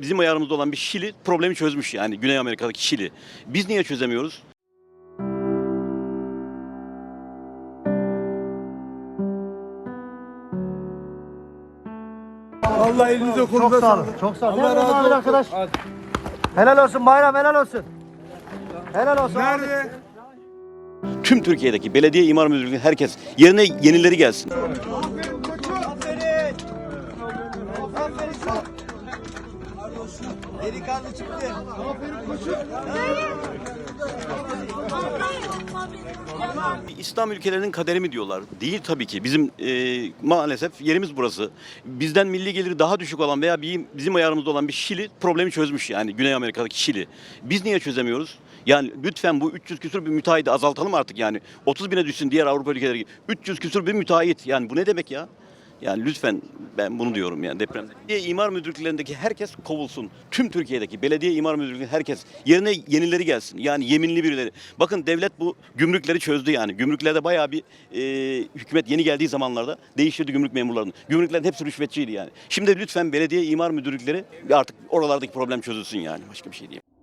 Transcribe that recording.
Bizim ayarımızda olan bir Şili problemi çözmüş yani Güney Amerika'daki Şili. Biz niye çözemiyoruz? Allah elinize Çok sağ olun. Çok sağ olun. Allah razı olsun. arkadaş? Helal olsun bayram helal olsun. Helal olsun. Nerede? Tüm Türkiye'deki belediye imar müdürlüğü herkes yerine yenileri gelsin. İslam ülkelerinin kaderi mi diyorlar? Değil tabii ki. Bizim e, maalesef yerimiz burası. Bizden milli geliri daha düşük olan veya bir, bizim ayarımızda olan bir Şili problemi çözmüş yani Güney Amerika'daki Şili. Biz niye çözemiyoruz? Yani lütfen bu 300 küsur bir müteahhidi azaltalım artık yani. 30 bine düşsün diğer Avrupa ülkeleri gibi. 300 küsur bir müteahhit yani bu ne demek ya? Yani lütfen ben bunu diyorum yani depremde. Belediye imar müdürlüklerindeki herkes kovulsun. Tüm Türkiye'deki belediye imar müdürlüğü herkes yerine yenileri gelsin. Yani yeminli birileri. Bakın devlet bu gümrükleri çözdü yani. Gümrüklerde bayağı bir e, hükümet yeni geldiği zamanlarda değiştirdi gümrük memurlarını. Gümrüklerin hepsi rüşvetçiydi yani. Şimdi lütfen belediye imar müdürlükleri artık oralardaki problem çözülsün yani. Başka bir şey diyeyim.